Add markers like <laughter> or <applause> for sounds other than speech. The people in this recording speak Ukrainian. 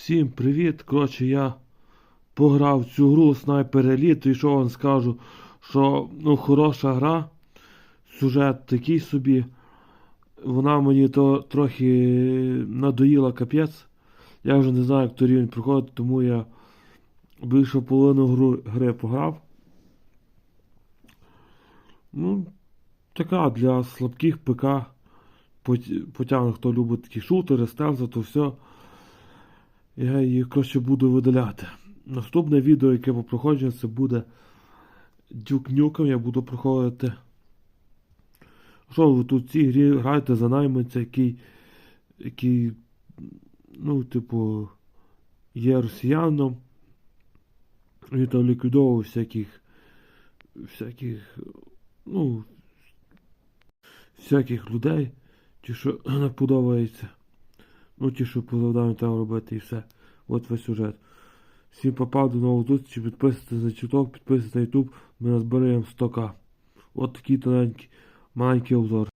Всім привіт! Коротше, я пограв цю гру Sniper Elite і що вам скажу, що ну, хороша гра, сюжет такий собі. Вона мені то трохи надоїла капець. Я вже не знаю, як то рівень проходить, тому я більше половину гру, гри пограв. Ну, така для слабких ПК. Пот- Потягне, хто любить такі шутери, стелзи, то все. Я її коротше буду видаляти. Наступне відео, яке по проходженню, це буде Nukem, я буду проходити. Що ви тут в цій грі граєте за найманця, який, який, ну, типу, є росіяном. Він там ліквідовував всяких, всяких, ну, всяких людей, ті, що <clears throat> не подобається. Ну, ті, що по завданню треба робити і все. От весь сюжет. Всім попав до нового зустрічі, підписуйтесь на чуток, підписуйтесь на YouTube, ми назбираємо 100к. От такий тоненький, маленький обзор.